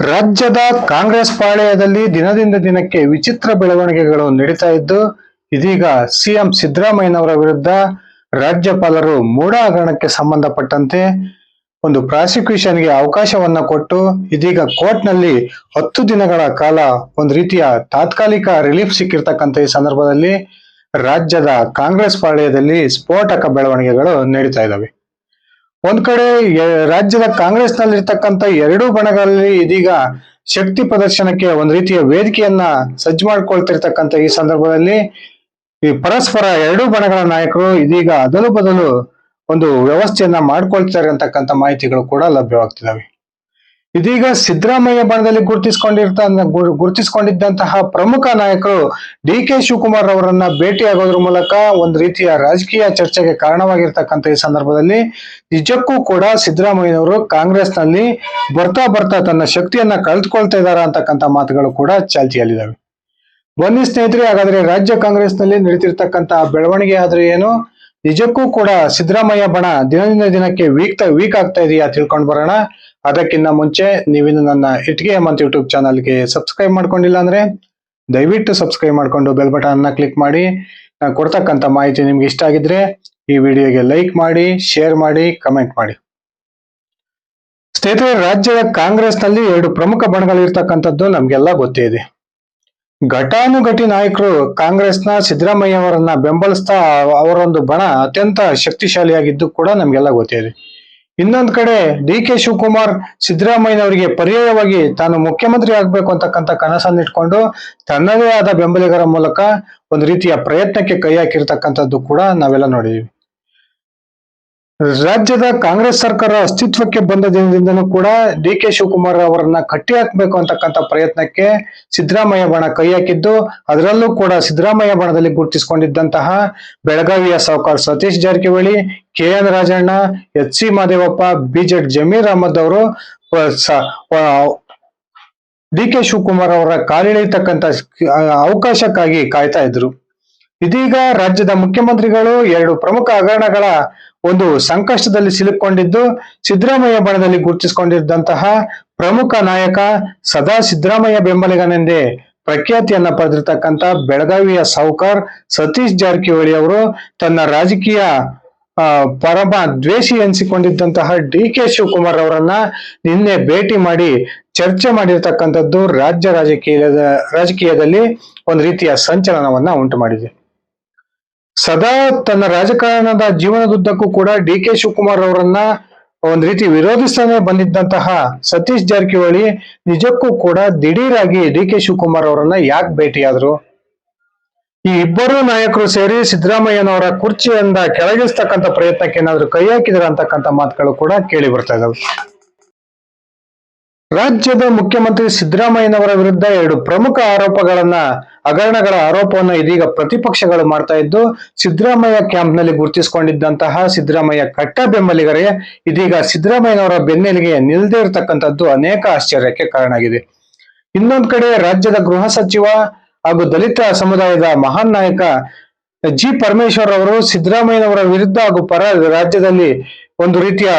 ರಾಜ್ಯದ ಕಾಂಗ್ರೆಸ್ ಪಾಳೆಯದಲ್ಲಿ ದಿನದಿಂದ ದಿನಕ್ಕೆ ವಿಚಿತ್ರ ಬೆಳವಣಿಗೆಗಳು ನಡೀತಾ ಇದ್ದು, ಇದೀಗ ಸಿಎಂ ಸಿದ್ದರಾಮಯ್ಯನವರ ವಿರುದ್ಧ ರಾಜ್ಯಪಾಲರು ಮೂಢ ಹಗರಣಕ್ಕೆ ಸಂಬಂಧಪಟ್ಟಂತೆ ಒಂದು ಪ್ರಾಸಿಕ್ಯೂಷನ್ಗೆ ಅವಕಾಶವನ್ನ ಕೊಟ್ಟು, ಇದೀಗ ಕೋರ್ಟ್ನಲ್ಲಿ ಹತ್ತು ದಿನಗಳ ಕಾಲ ಒಂದು ರೀತಿಯ ತಾತ್ಕಾಲಿಕ ರಿಲೀಫ್ ಸಿಕ್ಕಿರ್ತಕ್ಕಂಥ ಈ ಸಂದರ್ಭದಲ್ಲಿ ರಾಜ್ಯದ ಕಾಂಗ್ರೆಸ್ ಪಾಳೆಯದಲ್ಲಿ ಸ್ಫೋಟಕ ಬೆಳವಣಿಗೆಗಳು ನಡೀತಾ ಇದ್ದಾವೆ. ಒಂದ್ ಕಡೆ ರಾಜ್ಯದ ಕಾಂಗ್ರೆಸ್ ಕಾಂಗ್ರೆಸ್ನಲ್ಲಿರ್ತಕ್ಕಂಥ ಎರಡೂ ಬಣಗಳಲ್ಲಿ ಇದೀಗ ಶಕ್ತಿ ಪ್ರದರ್ಶನಕ್ಕೆ ಒಂದ್ ರೀತಿಯ ವೇದಿಕೆಯನ್ನ ಸಜ್ಜು ಮಾಡ್ಕೊಳ್ತಿರ್ತಕ್ಕಂಥ ಈ ಸಂದರ್ಭದಲ್ಲಿ ಈ ಪರಸ್ಪರ ಎರಡೂ ಬಣಗಳ ನಾಯಕರು ಇದೀಗ ಅದಲು ಬದಲು ಒಂದು ವ್ಯವಸ್ಥೆಯನ್ನ ಮಾಡ್ಕೊಳ್ತಾರೆ ಅಂತಕ್ಕಂಥ ಮಾಹಿತಿಗಳು ಕೂಡ ಲಭ್ಯವಾಗ್ತಿದಾವೆ. ಇದೀಗ ಸಿದ್ದರಾಮಯ್ಯ ಬಣದಲ್ಲಿ ಗುರುತಿಸಿಕೊಂಡಿರ್ತ, ಗುರು- ಗುರುತಿಸಿಕೊಂಡಿದ್ದಂತಹ ಪ್ರಮುಖ ನಾಯಕರು ಡಿ ಕೆ ಶಿವಕುಮಾರ್ ಅವರನ್ನ ಭೇಟಿಯಾಗೋದ್ರ ಮೂಲಕ ಒಂದು ರೀತಿಯ ರಾಜಕೀಯ ಚರ್ಚೆಗೆ ಕಾರಣವಾಗಿರ್ತಕ್ಕಂಥ ಈ ಸಂದರ್ಭದಲ್ಲಿ ನಿಜಕ್ಕೂ ಕೂಡ ಸಿದ್ದರಾಮಯ್ಯನವರು ಕಾಂಗ್ರೆಸ್ನಲ್ಲಿ ಬರ್ತಾ ಬರ್ತಾ ತನ್ನ ಶಕ್ತಿಯನ್ನ ಕಳೆದುಕೊಳ್ತಾ ಇದ್ದಾರೆ ಅಂತಕ್ಕಂಥ ಮಾತುಗಳು ಕೂಡ ಚಾಲ್ತಿಯಲ್ಲಿದ್ದಾವೆ ಬನ್ನಿ ಸ್ನೇಹಿತರೆ, ಹಾಗಾದ್ರೆ ರಾಜ್ಯ ಕಾಂಗ್ರೆಸ್ನಲ್ಲಿ ನಡೀತಿರ್ತಕ್ಕಂಥ ಬೆಳವಣಿಗೆ ಆದ್ರೆ ಏನು? ನಿಜಕ್ಕೂ ಕೂಡ ಸಿದ್ದರಾಮಯ್ಯ ಬಣ ದಿನದಿಂದ ದಿನಕ್ಕೆ ವೀಕ್ ವೀಕ್ ಆಗ್ತಾ ಇದೆಯಾ ತಿಳ್ಕೊಂಡು ಬರೋಣ. ಅದಕ್ಕಿಂತ ಮುಂಚೆ ನೀವಿನ್ನು ನನ್ನ ಇಟ್ಗೆ ಮಂತ್ ಯೂಟ್ಯೂಬ್ ಚಾನಲ್ಗೆ ಸಬ್ಸ್ಕ್ರೈಬ್ ಮಾಡ್ಕೊಂಡಿಲ್ಲ ಅಂದ್ರೆ ದಯವಿಟ್ಟು ಸಬ್ಸ್ಕ್ರೈಬ್ ಮಾಡ್ಕೊಂಡು ಬೆಲ್ ಅನ್ನ ಕ್ಲಿಕ್ ಮಾಡಿ. ನಾನು ಕೊಡ್ತಕ್ಕಂಥ ಮಾಹಿತಿ ನಿಮ್ಗೆ ಇಷ್ಟ ಆಗಿದ್ರೆ ಈ ವಿಡಿಯೋಗೆ ಲೈಕ್ ಮಾಡಿ, ಶೇರ್ ಮಾಡಿ, ಕಮೆಂಟ್ ಮಾಡಿ. ಸ್ನೇಹಿತರೆ, ರಾಜ್ಯದ ಕಾಂಗ್ರೆಸ್ನಲ್ಲಿ ಎರಡು ಪ್ರಮುಖ ಬಣಗಳು ಇರ್ತಕ್ಕಂಥದ್ದು ನಮ್ಗೆಲ್ಲ ಗೊತ್ತೇ ಇದೆ. ಘಟಾನುಘಟಿ ನಾಯಕರು ಕಾಂಗ್ರೆಸ್ನ ಸಿದ್ದರಾಮಯ್ಯ ಅವರನ್ನ ಬೆಂಬಲಿಸ್ತಾ ಅವರೊಂದು ಬಣ ಅತ್ಯಂತ ಶಕ್ತಿಶಾಲಿಯಾಗಿದ್ದು ಕೂಡ ನಮ್ಗೆಲ್ಲ ಗೊತ್ತೇ ಇದೆ. ಇನ್ನೊಂದ್ ಕಡೆ ಡಿ ಕೆ ಶಿವಕುಮಾರ್ ಸಿದ್ದರಾಮಯ್ಯನವರಿಗೆ ಪರ್ಯಾಯವಾಗಿ ತಾನು ಮುಖ್ಯಮಂತ್ರಿ ಆಗ್ಬೇಕು ಅಂತಕ್ಕಂಥ ಕನಸನ್ನ ಇಟ್ಕೊಂಡು ತನ್ನದೇ ಆದ ಬೆಂಬಲಿಗರ ಮೂಲಕ ಒಂದು ರೀತಿಯ ಪ್ರಯತ್ನಕ್ಕೆ ಕೈ ಹಾಕಿರ್ತಕ್ಕಂಥದ್ದು ಕೂಡ ನಾವೆಲ್ಲ ನೋಡಿದೀವಿ. ರಾಜ್ಯದ ಕಾಂಗ್ರೆಸ್ ಸರ್ಕಾರ ಅಸ್ತಿತ್ವಕ್ಕೆ ಬಂದ ದಿನದಿಂದನೂ ಕೂಡ ಡಿ ಕೆ ಶಿವಕುಮಾರ್ ಅವರನ್ನ ಕಟ್ಟಿ ಹಾಕಬೇಕು ಅಂತಕ್ಕಂಥ ಪ್ರಯತ್ನಕ್ಕೆ ಸಿದ್ದರಾಮಯ್ಯ ಬಣ ಕೈ ಹಾಕಿದ್ದು, ಅದರಲ್ಲೂ ಕೂಡ ಸಿದ್ದರಾಮಯ್ಯ ಬಣದಲ್ಲಿ ಗುರುತಿಸಿಕೊಂಡಿದ್ದಂತಹ ಬೆಳಗಾವಿಯ ಸಾವುಕಾರ Satish Jarkiholi, K N Rajanna, H C Mahadevappa B Z Zameer Ahmed ಅವರು ಡಿ ಕೆ ಶಿವಕುಮಾರ್ ಅವರ ಕಾಲಿಳಿತಕ್ಕಂಥ ಅವಕಾಶಕ್ಕಾಗಿ ಕಾಯ್ತಾ ಇದ್ರು. ಇದೀಗ ರಾಜ್ಯದ ಮುಖ್ಯಮಂತ್ರಿಗಳು ಎರಡು ಪ್ರಮುಖ ಹಗರಣಗಳ ಒಂದು ಸಂಕಷ್ಟದಲ್ಲಿ ಸಿಲುಕೊಂಡಿದ್ದು ಸಿದ್ದರಾಮಯ್ಯ ಬಣದಲ್ಲಿ ಗುರುತಿಸಿಕೊಂಡಿದ್ದಂತಹ ಪ್ರಮುಖ ನಾಯಕ ಸದಾ ಸಿದ್ದರಾಮಯ್ಯ ಬೆಂಬಲಿಗನೆಂದೇ ಪ್ರಖ್ಯಾತಿಯನ್ನ ಪಡೆದಿರ್ತಕ್ಕಂಥ ಬೆಳಗಾವಿಯ ಸಾವುಕಾರ್ ಸತೀಶ್ ಜಾರಕಿಹೊಳಿ ಅವರು ತನ್ನ ರಾಜಕೀಯ ಪರಮ ದ್ವೇಷಿ ಎನಿಸಿಕೊಂಡಿದ್ದಂತಹ ಡಿ ಕೆ ಶಿವಕುಮಾರ್ ಅವರನ್ನ ನಿನ್ನೆ ಭೇಟಿ ಮಾಡಿ ಚರ್ಚೆ ಮಾಡಿರ್ತಕ್ಕಂಥದ್ದು ರಾಜ್ಯ ರಾಜಕೀಯದ, ರಾಜಕೀಯದಲ್ಲಿ ಒಂದು ರೀತಿಯ ಸಂಚಲನವನ್ನ ಉಂಟು ಮಾಡಿದೆ. ಸದಾ ತನ್ನ ರಾಜಕಾರಣದ ಜೀವನದುದ್ದಕ್ಕೂ ಕೂಡ ಡಿ ಕೆ ಶಿವಕುಮಾರ್ ಅವರನ್ನ ಒಂದ್ ರೀತಿ ವಿರೋಧಿಸ್ತಾನೆ ಬಂದಿದ್ದಂತಹ ಸತೀಶ್ ಜಾರಕಿಹೊಳಿ ನಿಜಕ್ಕೂ ಕೂಡ ದಿಢೀರಾಗಿ ಡಿ ಕೆ ಶಿವಕುಮಾರ್ ಅವರನ್ನ ಯಾಕೆ ಭೇಟಿಯಾದ್ರು? ಈ ಇಬ್ಬರು ನಾಯಕರು ಸೇರಿ ಸಿದ್ದರಾಮಯ್ಯನವರ ಕುರ್ಚಿಯಿಂದ ಕೆಳಗಿಸ್ತಕ್ಕಂಥ ಪ್ರಯತ್ನಕ್ಕೆ ಏನಾದ್ರು ಕೈ ಹಾಕಿದ್ರ ಅಂತಕ್ಕಂಥ ಮಾತುಗಳು ಕೂಡ ಕೇಳಿ ಬರ್ತಾ ಇದಾವೆ. ರಾಜ್ಯದ ಮುಖ್ಯಮಂತ್ರಿ ಸಿದ್ದರಾಮಯ್ಯನವರ ವಿರುದ್ಧ ಎರಡು ಪ್ರಮುಖ ಆರೋಪಗಳನ್ನ ಹಗರಣಗಳ ಆರೋಪವನ್ನು ಇದೀಗ ಪ್ರತಿಪಕ್ಷಗಳು ಮಾಡ್ತಾ ಇದ್ದು, ಸಿದ್ದರಾಮಯ್ಯ ಕ್ಯಾಂಪ್ನಲ್ಲಿ ಗುರುತಿಸಿಕೊಂಡಿದ್ದಂತಹ ಸಿದ್ದರಾಮಯ್ಯ ಕಟ್ಟ ಬೆಂಬಲಿಗರೇ ಇದೀಗ ಸಿದ್ದರಾಮಯ್ಯನವರ ಬೆನ್ನೆಲಿಗೆ ನಿಲ್ದೇ ಇರತಕ್ಕಂಥದ್ದು ಅನೇಕ ಆಶ್ಚರ್ಯಕ್ಕೆ ಕಾರಣ ಆಗಿದೆ ಇನ್ನೊಂದು ಕಡೆ ರಾಜ್ಯದ ಗೃಹ ಸಚಿವ ಹಾಗೂ ದಲಿತ ಸಮುದಾಯದ ಮಹಾನ್ ನಾಯಕ ಜಿ ಪರಮೇಶ್ವರ್ ಅವರು ಸಿದ್ದರಾಮಯ್ಯನವರ ವಿರುದ್ಧ ಹಾಗೂ ಪರ ರಾಜ್ಯದಲ್ಲಿ ಒಂದು ರೀತಿಯ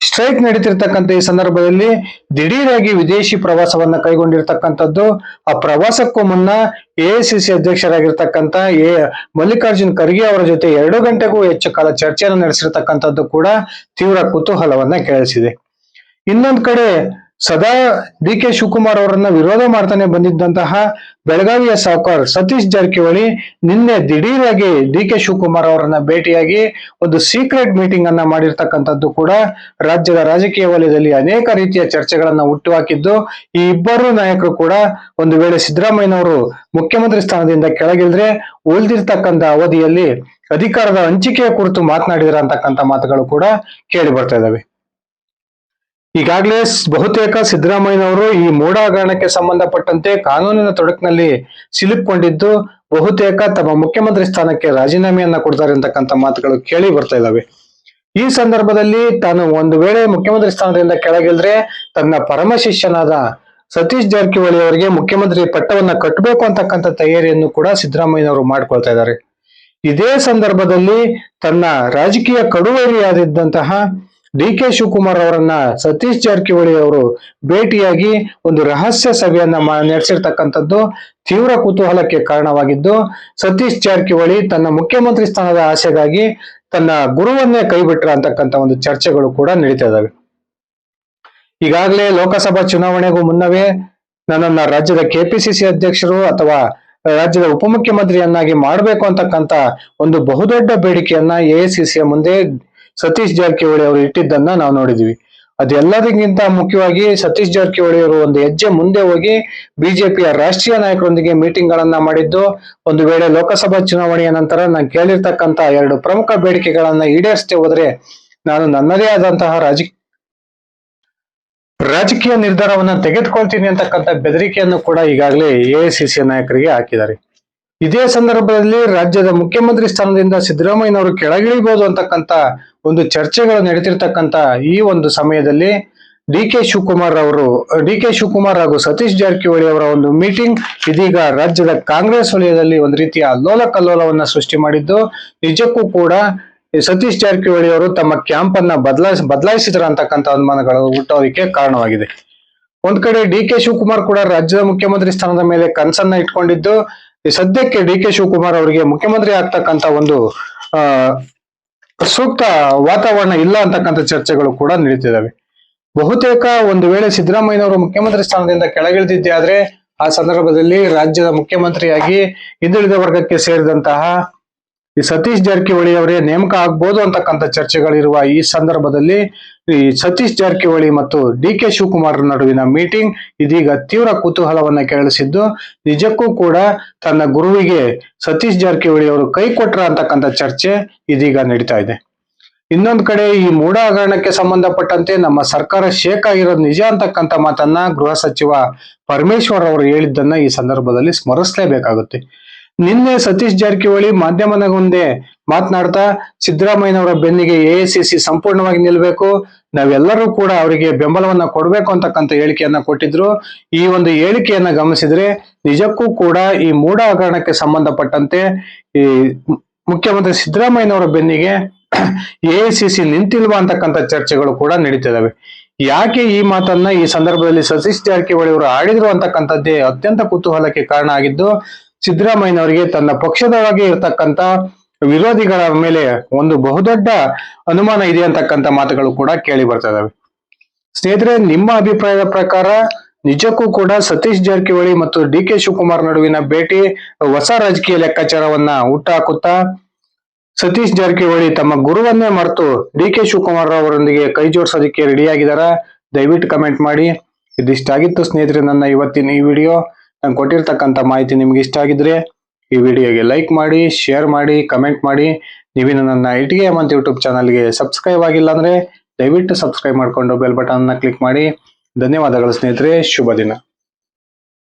ಸ್ಟ್ರೈಕ್ ನಡೀತಿರ್ತಕ್ಕಂಥ ಈ ಸಂದರ್ಭದಲ್ಲಿ ದಿಢೀರಾಗಿ ವಿದೇಶಿ ಪ್ರವಾಸವನ್ನ ಕೈಗೊಂಡಿರ್ತಕ್ಕಂಥದ್ದು. ಆ ಪ್ರವಾಸಕ್ಕೂ ಮುನ್ನ ಎಐಸಿಸಿ ಅಧ್ಯಕ್ಷರಾಗಿರ್ತಕ್ಕಂಥ ಎ ಮಲ್ಲಿಕಾರ್ಜುನ್ ಖರ್ಗೆ ಅವರ ಜೊತೆ ಎರಡು ಗಂಟೆಗೂ ಹೆಚ್ಚು ಕಾಲ ಚರ್ಚೆಯನ್ನು ನಡೆಸಿರ್ತಕ್ಕಂಥದ್ದು ಕೂಡ ತೀವ್ರ ಕುತೂಹಲವನ್ನ ಕೆಳಿಸಿದೆ ಇನ್ನೊಂದ್ ಕಡೆ ಸದಾ ಡಿ ಕೆ ಶಿವಕುಮಾರ್ ಅವರನ್ನ ವಿರೋಧ ಮಾಡ್ತಾನೆ ಬಂದಿದ್ದಂತಹ ಬೆಳಗಾವಿಯ ಸಾವುಕಾರ್ ಸತೀಶ್ ಜಾರಕಿಹೊಳಿ ನಿನ್ನೆ ದಿಢೀರಾಗಿ ಡಿ ಕೆ ಶಿವಕುಮಾರ್ ಅವರನ್ನ ಭೇಟಿಯಾಗಿ ಒಂದು ಸೀಕ್ರೆಟ್ ಮೀಟಿಂಗ್ ಅನ್ನ ಮಾಡಿರ್ತಕ್ಕಂಥದ್ದು ಕೂಡ ರಾಜ್ಯದ ರಾಜಕೀಯ ವಲಯದಲ್ಲಿ ಅನೇಕ ರೀತಿಯ ಚರ್ಚೆಗಳನ್ನ ಹುಟ್ಟುಹಾಕಿದ್ದು, ಈ ಇಬ್ಬರು ನಾಯಕರು ಕೂಡ ಒಂದು ವೇಳೆ ಸಿದ್ದರಾಮಯ್ಯನವರು ಮುಖ್ಯಮಂತ್ರಿ ಸ್ಥಾನದಿಂದ ಕೆಳಗಿಳಿದ್ರೆ ಉಳಿದಿರ್ತಕ್ಕಂಥ ಅವಧಿಯಲ್ಲಿ ಅಧಿಕಾರದ ಹಂಚಿಕೆಯ ಕುರಿತು ಮಾತನಾಡಿದ್ರ ಅಂತಕ್ಕಂಥ ಮಾತುಗಳು ಕೂಡ ಕೇಳಿ ಬರ್ತಾ ಇದಾವೆ ಈಗಾಗಲೇ ಬಹುತೇಕ ಸಿದ್ದರಾಮಯ್ಯನವರು ಈ ಮೋಡ ಹಗರಣಕ್ಕೆ ಸಂಬಂಧಪಟ್ಟಂತೆ ಕಾನೂನಿನ ತೊಡಕಿನಲ್ಲಿ ಸಿಲುಕೊಂಡಿದ್ದು ಬಹುತೇಕ ತಮ್ಮ ಮುಖ್ಯಮಂತ್ರಿ ಸ್ಥಾನಕ್ಕೆ ರಾಜೀನಾಮೆಯನ್ನ ಕೊಡ್ತಾರೆ ಅಂತಕ್ಕಂಥ ಮಾತುಗಳು ಕೇಳಿ ಬರ್ತಾ ಇದ್ದಾವೆ ಈ ಸಂದರ್ಭದಲ್ಲಿ ತಾನು ಒಂದು ವೇಳೆ ಮುಖ್ಯಮಂತ್ರಿ ಸ್ಥಾನದಿಂದ ಕೆಳಗಿಲ್ದ್ರೆ ತನ್ನ ಪರಮ ಶಿಷ್ಯನಾದ ಸತೀಶ್ ಜಾರಕಿಹೊಳಿ ಅವರಿಗೆ ಮುಖ್ಯಮಂತ್ರಿ ಪಟ್ಟವನ್ನ ಕಟ್ಟಬೇಕು ಅಂತಕ್ಕಂಥ ತಯಾರಿಯನ್ನು ಕೂಡ ಸಿದ್ದರಾಮಯ್ಯನವರು ಮಾಡ್ಕೊಳ್ತಾ ಇದ್ದಾರೆ. ಇದೇ ಸಂದರ್ಭದಲ್ಲಿ ತನ್ನ ರಾಜಕೀಯ ಕಡುವರಿಯಾದಿದ್ದಂತಹ ಡಿ ಕೆ ಶಿವಕುಮಾರ್ ಅವರನ್ನ ಸತೀಶ್ ಜಾರಕಿಹೊಳಿ ಅವರು ಭೇಟಿಯಾಗಿ ಒಂದು ರಹಸ್ಯ ಸಭೆಯನ್ನ ನಡೆಸಿರ್ತಕ್ಕಂಥದ್ದು ತೀವ್ರ ಕುತೂಹಲಕ್ಕೆ ಕಾರಣವಾಗಿದ್ದು, ಸತೀಶ್ ಜಾರಕಿಹೊಳಿ ತನ್ನ ಮುಖ್ಯಮಂತ್ರಿ ಸ್ಥಾನದ ಆಸೆಗಾಗಿ ತನ್ನ ಗುರುವನ್ನೇ ಕೈಬಿಟ್ರ ಅಂತಕ್ಕಂಥ ಒಂದು ಚರ್ಚೆಗಳು ಕೂಡ ನಡೀತಾ ಇದ್ದಾವೆ ಈಗಾಗಲೇ ಲೋಕಸಭಾ ಚುನಾವಣೆಗೂ ಮುನ್ನವೇ ನನ್ನನ್ನ ರಾಜ್ಯದ ಕೆಪಿಸಿಸಿ ಅಧ್ಯಕ್ಷರು ಅಥವಾ ರಾಜ್ಯದ ಉಪಮುಖ್ಯಮಂತ್ರಿಯನ್ನಾಗಿ ಮಾಡಬೇಕು ಅಂತಕ್ಕಂಥ ಒಂದು ಬಹುದೊಡ್ಡ ಬೇಡಿಕೆಯನ್ನ ಎಐಸಿಸಿಯ ಮುಂದೆ ಸತೀಶ್ ಜಾರಕಿಹೊಳಿ ಅವರು ಇಟ್ಟಿದ್ದನ್ನ ನಾವು ನೋಡಿದ್ವಿ. ಅದೆಲ್ಲದಕ್ಕಿಂತ ಮುಖ್ಯವಾಗಿ ಸತೀಶ್ ಜಾರಕಿಹೊಳಿ ಅವರು ಒಂದು ಹೆಜ್ಜೆ ಮುಂದೆ ಹೋಗಿ ಬಿಜೆಪಿಯ ರಾಷ್ಟ್ರೀಯ ನಾಯಕರೊಂದಿಗೆ ಮೀಟಿಂಗ್ ಗಳನ್ನ ಮಾಡಿದ್ದು, ಒಂದು ವೇಳೆ ಲೋಕಸಭಾ ಚುನಾವಣೆಯ ನಂತರ ನಾನು ಕೇಳಿರ್ತಕ್ಕಂತ ಎರಡು ಪ್ರಮುಖ ಬೇಡಿಕೆಗಳನ್ನ ಈಡೇರಿಸದೆ ಹೋದ್ರೆ ನಾನು ನನ್ನದೇ ಆದಂತಹ ರಾಜಕೀಯ ರಾಜಕೀಯ ನಿರ್ಧಾರವನ್ನ ತೆಗೆದುಕೊಳ್ತೀನಿ ಅಂತಕ್ಕಂಥ ಬೆದರಿಕೆಯನ್ನು ಕೂಡ ಈಗಾಗಲೇ ಎಐಸಿಸಿ ನಾಯಕರಿಗೆ ಹಾಕಿದ್ದಾರೆ. ಇದೇ ಸಂದರ್ಭದಲ್ಲಿ ರಾಜ್ಯದ ಮುಖ್ಯಮಂತ್ರಿ ಸ್ಥಾನದಿಂದ ಸಿದ್ದರಾಮಯ್ಯನವರು ಕೆಳಗಿಳಿಬಹುದು ಅಂತಕ್ಕಂಥ ಒಂದು ಚರ್ಚೆಗಳು ನಡೀತಿರ್ತಕ್ಕಂಥ ಈ ಒಂದು ಸಮಯದಲ್ಲಿ ಡಿ ಕೆ ಶಿವಕುಮಾರ್ ಅವರು, ಡಿ ಕೆ ಶಿವಕುಮಾರ್ ಹಾಗೂ ಸತೀಶ್ ಜಾರಕಿಹೊಳಿ ಅವರ ಒಂದು ಮೀಟಿಂಗ್ ಇದೀಗ ರಾಜ್ಯದ ಕಾಂಗ್ರೆಸ್ ವಲಯದಲ್ಲಿ ಒಂದು ರೀತಿಯ ಅಲ್ಲೋಲ ಕಲ್ಲೋಲವನ್ನ ಸೃಷ್ಟಿ ಮಾಡಿದ್ದು, ನಿಜಕ್ಕೂ ಕೂಡ ಸತೀಶ್ ಜಾರಕಿಹೊಳಿ ಅವರು ತಮ್ಮ ಕ್ಯಾಂಪ್ ಅನ್ನ ಬದಲಾಯಿಸ ಬದಲಾಯಿಸಿದ್ರ ಅಂತಕ್ಕಂಥ ಅನುಮಾನಗಳು ಹುಟ್ಟೋದಕ್ಕೆ ಕಾರಣವಾಗಿದೆ. ಒಂದ್ ಕಡೆ ಡಿ ಕೆ ಶಿವಕುಮಾರ್ ಕೂಡ ರಾಜ್ಯದ ಮುಖ್ಯಮಂತ್ರಿ ಸ್ಥಾನದ ಮೇಲೆ ಕನಸನ್ನ ಇಟ್ಕೊಂಡಿದ್ದು ಸದ್ಯಕ್ಕೆ ಡಿ ಕೆ ಶಿವಕುಮಾರ್ ಅವರಿಗೆ ಮುಖ್ಯಮಂತ್ರಿ ಆಗ್ತಕ್ಕಂತ ಒಂದು, ಆ, ಸೂಕ್ತ ವಾತಾವರಣ ಇಲ್ಲ ಅಂತಕ್ಕಂಥ ಚರ್ಚೆಗಳು ಕೂಡ ನಡೀತಿದ್ದಾವೆ. ಬಹುತೇಕ ಒಂದು ವೇಳೆ ಸಿದ್ದರಾಮಯ್ಯನವರು ಮುಖ್ಯಮಂತ್ರಿ ಸ್ಥಾನದಿಂದ ಕೆಳಗಿಳಿದಿದ್ದೆ ಆದ್ರೆ, ಆ ಸಂದರ್ಭದಲ್ಲಿ ರಾಜ್ಯದ ಮುಖ್ಯಮಂತ್ರಿಯಾಗಿ ಹಿಂದುಳಿದ ವರ್ಗಕ್ಕೆ ಸೇರಿದಂತಹ ಈ ಸತೀಶ್ ಜಾರಕಿಹೊಳಿ ಅವರೇ ನೇಮಕ ಆಗ್ಬೋದು ಅಂತಕ್ಕಂಥ ಚರ್ಚೆಗಳಿರುವ ಈ ಸಂದರ್ಭದಲ್ಲಿ ಈ ಸತೀಶ್ ಜಾರಕಿಹೊಳಿ ಮತ್ತು ಡಿ ಕೆ ಶಿವಕುಮಾರ್ ನಡುವಿನ ಮೀಟಿಂಗ್ ಇದೀಗ ತೀವ್ರ ಕುತೂಹಲವನ್ನ ಕೆರಳಿಸಿದ್ದು, ನಿಜಕ್ಕೂ ಕೂಡ ತನ್ನ ಗುರುವಿಗೆ ಸತೀಶ್ ಜಾರಕಿಹೊಳಿ ಅವರು ಕೈ ಕೊಟ್ರ ಅಂತಕ್ಕಂಥ ಚರ್ಚೆ ಇದೀಗ ನಡೀತಾ ಇದೆ. ಇನ್ನೊಂದು ಕಡೆ ಈ ಮೂಢ ಹಗರಣಕ್ಕೆ ಸಂಬಂಧಪಟ್ಟಂತೆ ನಮ್ಮ ಸರ್ಕಾರ ಶೇಕ್ ಆಗಿರೋದು ನಿಜ ಅಂತಕ್ಕಂಥ ಮಾತನ್ನ ಗೃಹ ಸಚಿವ ಪರಮೇಶ್ವರ್ ಅವರು ಹೇಳಿದ್ದನ್ನ ಈ ಸಂದರ್ಭದಲ್ಲಿ ಸ್ಮರಿಸಲೇಬೇಕಾಗುತ್ತೆ. ನಿನ್ನೆ ಸತೀಶ್ ಜಾರಕಿಹೊಳಿ ಮಾಧ್ಯಮದ ಮುಂದೆ ಮಾತನಾಡ್ತಾ ಸಿದ್ದರಾಮಯ್ಯನವರ ಬೆನ್ನಿಗೆ ಎಐಸಿಸಿ ಸಂಪೂರ್ಣವಾಗಿ ನಿಲ್ಬೇಕು. ನಾವೆಲ್ಲರೂ ಕೂಡ ಅವರಿಗೆ ಬೆಂಬಲವನ್ನ ಕೊಡಬೇಕು ಅಂತಕ್ಕಂಥ ಹೇಳಿಕೆಯನ್ನ ಕೊಟ್ಟಿದ್ರು. ಈ ಒಂದು ಹೇಳಿಕೆಯನ್ನ ಗಮನಿಸಿದ್ರೆ ನಿಜಕ್ಕೂ ಕೂಡ ಈ ಮೂಢ ಹಗರಣಕ್ಕೆ ಸಂಬಂಧಪಟ್ಟಂತೆ ಈ ಮುಖ್ಯಮಂತ್ರಿ ಸಿದ್ದರಾಮಯ್ಯನವರ ಬೆನ್ನಿಗೆ ಎಐಸಿಸಿ ನಿಂತಿಲ್ವಾ ಅಂತಕ್ಕಂಥ ಚರ್ಚೆಗಳು ಕೂಡ ನಡೀತಿದಾವೆ. ಯಾಕೆ ಈ ಮಾತನ್ನ ಈ ಸಂದರ್ಭದಲ್ಲಿ ಸತೀಶ್ ಜಾರಕಿಹೊಳಿ ಅವರು ಆಡಿದ್ರು ಅಂತಕ್ಕಂಥದ್ದೇ ಅತ್ಯಂತ ಕುತೂಹಲಕ್ಕೆ ಕಾರಣ ಆಗಿದ್ದು ಸಿದ್ದರಾಮಯ್ಯನವರಿಗೆ ತನ್ನ ಪಕ್ಷದೊಳಗೆ ಇರತಕ್ಕಂತ ವಿರೋಧಿಗಳ ಮೇಲೆ ಒಂದು ಬಹುದೊಡ್ಡ ಅನುಮಾನ ಇದೆ ಅಂತಕ್ಕಂಥ ಮಾತುಗಳು ಕೂಡ ಕೇಳಿ ಬರ್ತಾ ಇದಾವೆ. ಸ್ನೇಹಿತರೆ, ನಿಮ್ಮ ಅಭಿಪ್ರಾಯದ ಪ್ರಕಾರ ನಿಜಕ್ಕೂ ಕೂಡ ಸತೀಶ್ ಜಾರಕಿಹೊಳಿ ಮತ್ತು ಡಿ ಕೆ ಶಿವಕುಮಾರ್ ನಡುವಿನ ಭೇಟಿ ಹೊಸ ರಾಜಕೀಯ ಲೆಕ್ಕಾಚಾರವನ್ನ ಹುಟ್ಟಾಕುತ್ತಾ ಸತೀಶ್ ಜಾರಕಿಹೊಳಿ ತಮ್ಮ ಗುರುವನ್ನೇ ಮರೆತು ಡಿ ಕೆ ಶಿವಕುಮಾರ್ ಅವರೊಂದಿಗೆ ಕೈ ಜೋಡಿಸೋದಕ್ಕೆ ರೆಡಿಯಾಗಿದ್ದಾರಾ ದಯವಿಟ್ಟು ಕಮೆಂಟ್ ಮಾಡಿ. ಇದಿಷ್ಟಾಗಿತ್ತು ಸ್ನೇಹಿತರೆ ನನ್ನ ಇವತ್ತಿನ ಈ ವಿಡಿಯೋ ನಾನು ಕೊಟ್ಟಿರ್ತಕ್ಕಂಥ ಮಾಹಿತಿ ನಿಮ್ಗೆ ಇಷ್ಟ ಆಗಿದ್ರೆ ಈ ವಿಡಿಯೋಗೆ ಲೈಕ್ ಮಾಡಿ ಶೇರ್ ಮಾಡಿ ಕಮೆಂಟ್ ಮಾಡಿ. ನೀವಿನ್ನು ನನ್ನ ಟಿ ಅಂತ ಯೂಟ್ಯೂಬ್ ಚಾನಲ್ಗೆ ಸಬ್ಸ್ಕ್ರೈಬ್ ಆಗಿಲ್ಲ ಅಂದ್ರೆ ದಯವಿಟ್ಟು ಸಬ್ಸ್ಕ್ರೈಬ್ ಮಾಡಿಕೊಂಡು ಬೆಲ್ ಬಟನ್ ಕ್ಲಿಕ್ ಮಾಡಿ. ಧನ್ಯವಾದಗಳು ಸ್ನೇಹಿತರೆ ಶುಭ ದಿನ